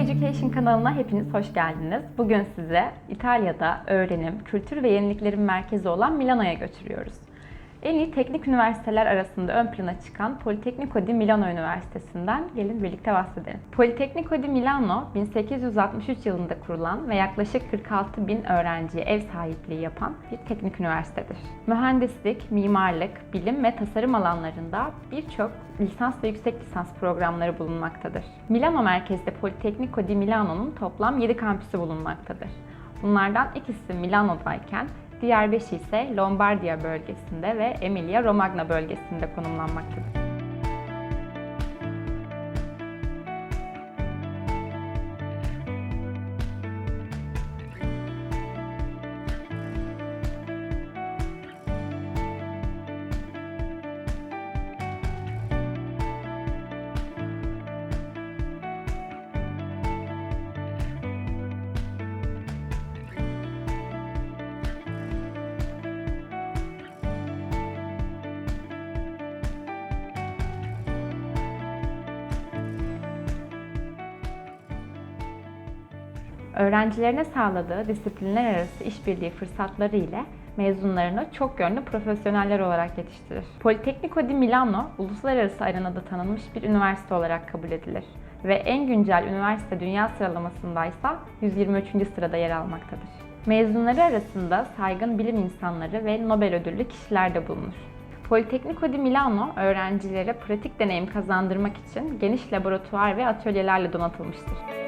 Education kanalına hepiniz hoş geldiniz. Bugün size İtalya'da öğrenim, kültür ve yeniliklerin merkezi olan Milano'ya götürüyoruz. En iyi teknik üniversiteler arasında ön plana çıkan Politecnico di Milano Üniversitesi'nden gelin birlikte bahsedelim. Politecnico di Milano 1863 yılında kurulan ve yaklaşık 46 bin öğrenciye ev sahipliği yapan bir teknik üniversitedir. Mühendislik, mimarlık, bilim ve tasarım alanlarında birçok lisans ve yüksek lisans programları bulunmaktadır. Milano merkezde Politecnico di Milano'nun toplam 7 kampüsü bulunmaktadır. Bunlardan ikisi Milano'dayken diğer beşi ise Lombardiya bölgesinde ve Emilia Romagna bölgesinde konumlanmaktadır. Öğrencilerine sağladığı disiplinler arası işbirliği fırsatları ile mezunlarını çok yönlü profesyoneller olarak yetiştirir. Politecnico di Milano, uluslararası arenada tanınmış bir üniversite olarak kabul edilir ve en güncel üniversite dünya sıralamasındaysa 123. sırada yer almaktadır. Mezunları arasında saygın bilim insanları ve Nobel ödüllü kişiler de bulunur. Politecnico di Milano öğrencilere pratik deneyim kazandırmak için geniş laboratuvar ve atölyelerle donatılmıştır.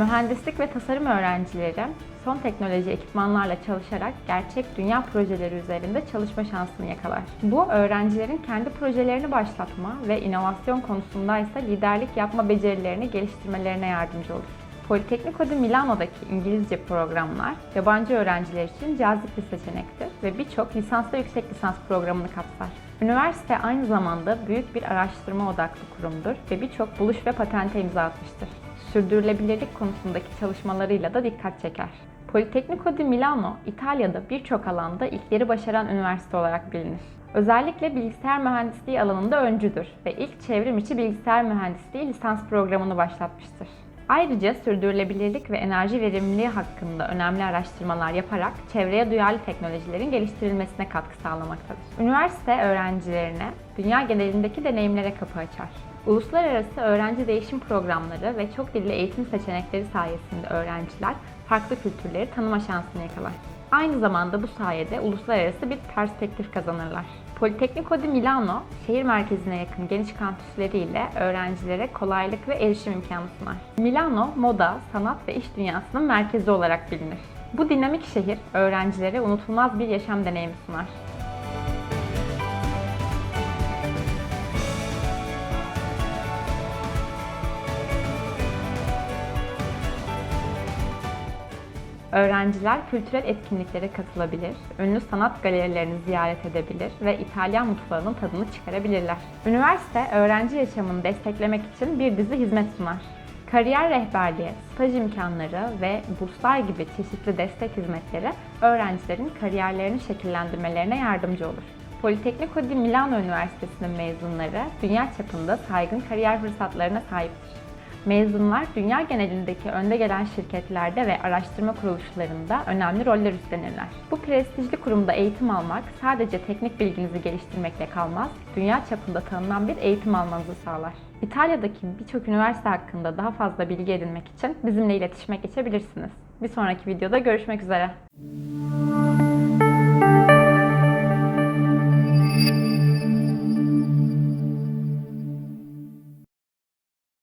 Mühendislik ve tasarım öğrencileri son teknoloji ekipmanlarla çalışarak gerçek dünya projeleri üzerinde çalışma şansını yakalar. Bu öğrencilerin kendi projelerini başlatma ve inovasyon konusunda ise liderlik yapma becerilerini geliştirmelerine yardımcı olur. Politecnico di Milano'daki İngilizce programlar yabancı öğrenciler için cazip bir seçenektir ve birçok lisans yüksek lisans programını kapsar. Üniversite aynı zamanda büyük bir araştırma odaklı kurumdur ve birçok buluş ve patente imza atmıştır sürdürülebilirlik konusundaki çalışmalarıyla da dikkat çeker. Politecnico di Milano, İtalya'da birçok alanda ilkleri başaran üniversite olarak bilinir. Özellikle bilgisayar mühendisliği alanında öncüdür ve ilk çevrim içi bilgisayar mühendisliği lisans programını başlatmıştır. Ayrıca sürdürülebilirlik ve enerji verimliliği hakkında önemli araştırmalar yaparak çevreye duyarlı teknolojilerin geliştirilmesine katkı sağlamaktadır. Üniversite öğrencilerine dünya genelindeki deneyimlere kapı açar. Uluslararası öğrenci değişim programları ve çok dilli eğitim seçenekleri sayesinde öğrenciler farklı kültürleri tanıma şansını yakalar. Aynı zamanda bu sayede uluslararası bir perspektif kazanırlar. Politecnico di Milano, şehir merkezine yakın geniş kampüsleriyle öğrencilere kolaylık ve erişim imkanı sunar. Milano, moda, sanat ve iş dünyasının merkezi olarak bilinir. Bu dinamik şehir öğrencilere unutulmaz bir yaşam deneyimi sunar. Öğrenciler kültürel etkinliklere katılabilir, ünlü sanat galerilerini ziyaret edebilir ve İtalyan mutfağının tadını çıkarabilirler. Üniversite, öğrenci yaşamını desteklemek için bir dizi hizmet sunar. Kariyer rehberliği, staj imkanları ve burslar gibi çeşitli destek hizmetleri öğrencilerin kariyerlerini şekillendirmelerine yardımcı olur. Politecnico di Milano Üniversitesi'nin mezunları dünya çapında saygın kariyer fırsatlarına sahiptir. Mezunlar dünya genelindeki önde gelen şirketlerde ve araştırma kuruluşlarında önemli roller üstlenirler. Bu prestijli kurumda eğitim almak sadece teknik bilginizi geliştirmekle kalmaz, dünya çapında tanınan bir eğitim almanızı sağlar. İtalya'daki birçok üniversite hakkında daha fazla bilgi edinmek için bizimle iletişime geçebilirsiniz. Bir sonraki videoda görüşmek üzere.